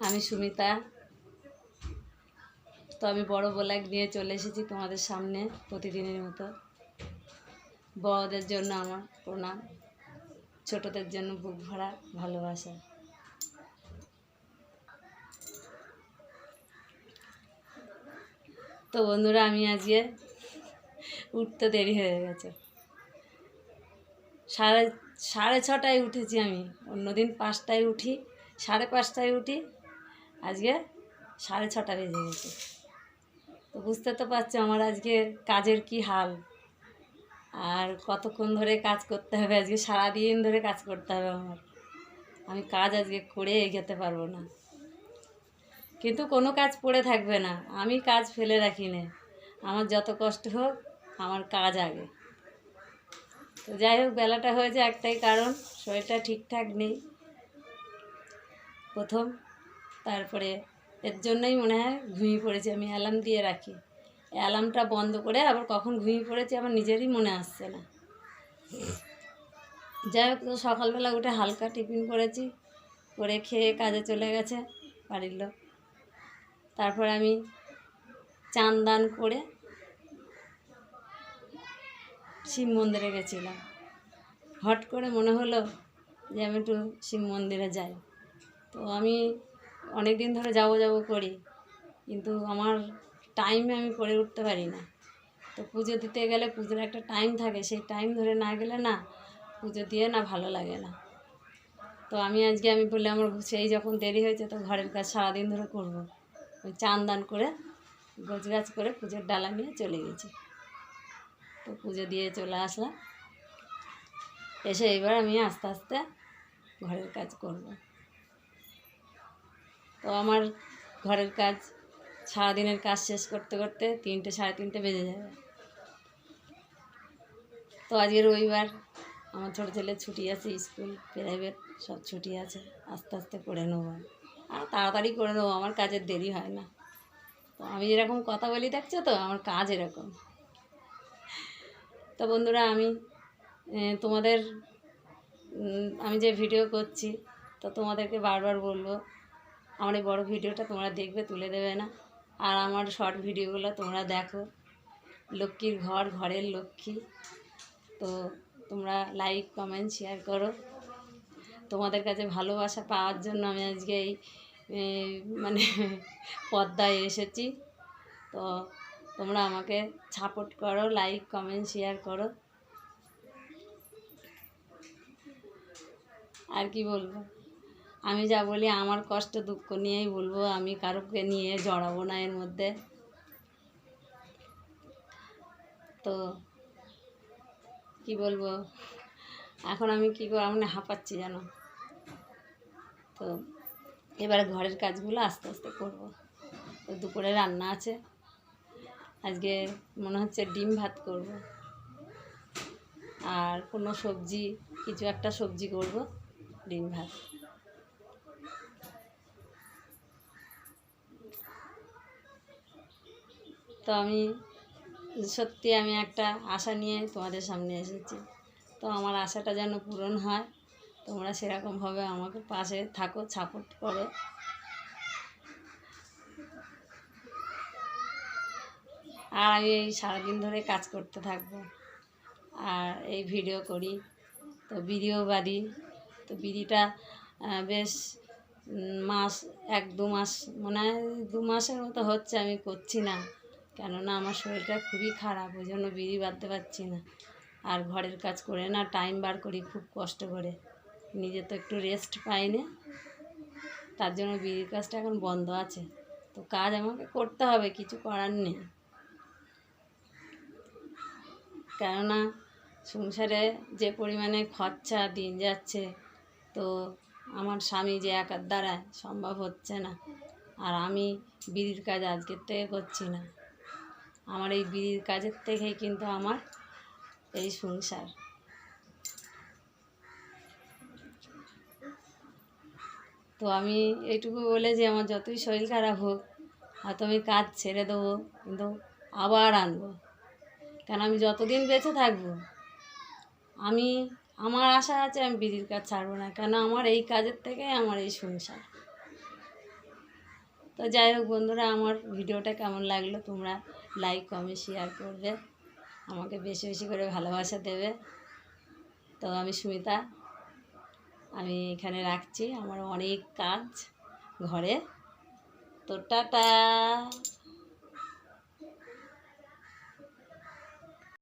আমি সুমিতা। তো আমি বড় ব্ল্যাক নিয়ে চলে এসেছি তোমাদের সামনে প্রতিদিনের মতো। বড়দের জন্য আমার প্রণাম, ছোটদের জন্য বুক ভরা ভালোবাসা। তো বন্ধুরা, আমি আজকে উঠতে দেরি হয়ে গেছে। সাড়ে সাড়ে ছটায় উঠেছি আমি। অন্যদিন পাঁচটায় উঠি, সাড়ে পাঁচটায় উঠি আজকে সাড়ে ছটা বেজে গেছে। তো বুঝতে তো পারছ আমার আজকে কাজের কি হাল। আর কতক্ষণ ধরে কাজ করতে হবে? আজকে সারাদিন ধরে কাজ করতে হবে আমার। আমি কাজ আজকে করে এগোতে পারব না। কিন্তু কোনো কাজ পড়ে থাকবে না। আমি কাজ ফেলে রাখি না। আমার যত কষ্ট হোক, আমার কাজ আগে। তো যাই হোক, বেলাটা হয়েছে একটাই কারণ, শরীরটা ঠিকঠাক নেই। প্রথম তারপরে এর জন্যই মনে হয় ঘুমিয়ে পড়েছি, আমি অ্যালার্ম দিয়ে রাখি। অ্যালার্মটা বন্ধ করে আবার কখন ঘুমিয়ে পড়েছি আমার নিজেরই মনে আসছে না। যাই হোক, সকালবেলা উঠে হালকা টিফিন করেছি, করে খেয়ে কাজে চলে গেছে বাড়ির লোক। তারপর আমি চান দান করে শিব মন্দিরে গেছিলাম। হট করে মনে হলো যে আমি একটু শিব মন্দিরে যাই। তো আমি অনেক দিন ধরে যাব যাব করি, কিন্তু আমার টাইমে আমি করে উঠতে পারি না। তো পুজো দিতে গেলে পুজোর একটা টাইম থাকে, সেই টাইম ধরে না গেলে না পুজো দিয়ে না ভালো লাগে না। তো আমি আজকে আমি বললে আমার সেই যখন দেরি হয়েছে তো ঘরের কাজ সারাদিন ধরে করব। ওই চান দান করে গোছ গাছ করে পুজোর ডালা নিয়ে চলে গেছি। তো পুজো দিয়ে চলে আসলাম। এসে এবার আমি আস্তে আস্তে ঘরের কাজ করব। তো আমার ঘরের কাজ সারাদিনের কাজ শেষ করতে করতে তিনটে, সাড়ে তিনটে বেজে যাবে তো আজকে রবিবার আমার ছোটো ছেলে ছুটি আছে, স্কুল প্রাইভেট সব ছুটি আছে। আস্তে আস্তে করে নেব। আর তাড়াতাড়ি করে নেব, আমার কাজের দেরি হয় না। তো আমি যেরকম কথা বলি, দেখছ তো? আমার কাজ এরকম। তো বন্ধুরা, আমি তোমাদের আমি যে ভিডিও করছি, তো তোমাদেরকে বারবার বলব আমার এই বড়ো ভিডিওটা তোমরা দেখবে, তুলে দেবে না। আর আমার শর্ট ভিডিওগুলো তোমরা দেখো। লক্ষ্মীর ঘর, ঘরের লক্ষ্মী। তো তোমরা লাইক কমেন্ট শেয়ার করো। তোমাদের কাছে ভালোবাসা পাওয়ার জন্য আমি আজকে এই মানে পদ্মায় এসেছি। তো তোমরা আমাকে সাপোর্ট করো লাইক কমেন্ট শেয়ার করো। আর কি বলব? আমি যা বলি, আমার কষ্ট, দুঃখ নিয়েই বলব, আমি কারোকে নিয়ে জড়াবো না এর মধ্যে। তো কি বলব? এখন আমি কী করব? আমি হাঁপাচ্ছি জানো। তো এবার ঘরের কাজগুলো আস্তে আস্তে করব। তো দুপুরে রান্না আছে। আজকে মনে হচ্ছে ডিম ভাত করব। আর কোনো সবজি, কিছু একটা সবজি করব, ডিম ভাত। তো আমি সত্যি আমি একটা আশা নিয়ে তোমাদের সামনে এসেছি। তো আমার আশাটা যেন পূরণ হয়। তোমরা সেরকমভাবে আমাকে পাশে থাকো সাপোর্ট করো। আর আমি এই সারাদিন ধরে কাজ করতে থাকব। আর এই ভিডিও করি, তো ভিডিও বাদি তো বিড়িটা বেশ মাস, এক দু মাস, মনে হয় দু মাসের মতো হচ্ছে, আমি করছি না। কেননা আমার শরীরটা খুবই খারাপ, ওই জন্য বিড়ি বাঁধতে পারছি না। আর ঘরের কাজ করে না টাইম বার করি খুব কষ্ট করে। নিজে তো একটু রেস্ট পাই না, তার জন্য বিড়ির কাজটা এখন বন্ধ আছে। তো কাজ আমাকে করতে হবে, কিছু করার নেই। কেননা সংসারে যে পরিমাণে খরচা দিন যাচ্ছে, তো আমার স্বামী যে একার দ্বারায় সম্ভব হচ্ছে না। আর আমি বিড়ির কাজ আজকের থেকে করছি না। আমার এই বিড়ির কাজের থেকেই কিন্তু আমার এই সংসার। তো আমি এইটুকু বলে যে আমার যতই শরীর খারাপ হোক, হয়তো আমি কাজ ছেড়ে দেবো, কিন্তু আবার আনব। কেন আমি যতদিন বেঁচে থাকব, আমি, আমার আশা আছে আমি বিড়ির কাজ ছাড়বো না। কেন আমার এই কাজের থেকে আমার এই সংসার। তো যাই হোক বন্ধুরা, আমার ভিডিওটা কেমন লাগল তোমরা লাইক কমেন্ট শেয়ার করবে। আমাকে বেশি বেশি করে ভালোবাসা দেবে। তো আমি সুমিতা, আমি এখানে রাখছি। আমার অনেক কাজ ঘরে। তো টাটা!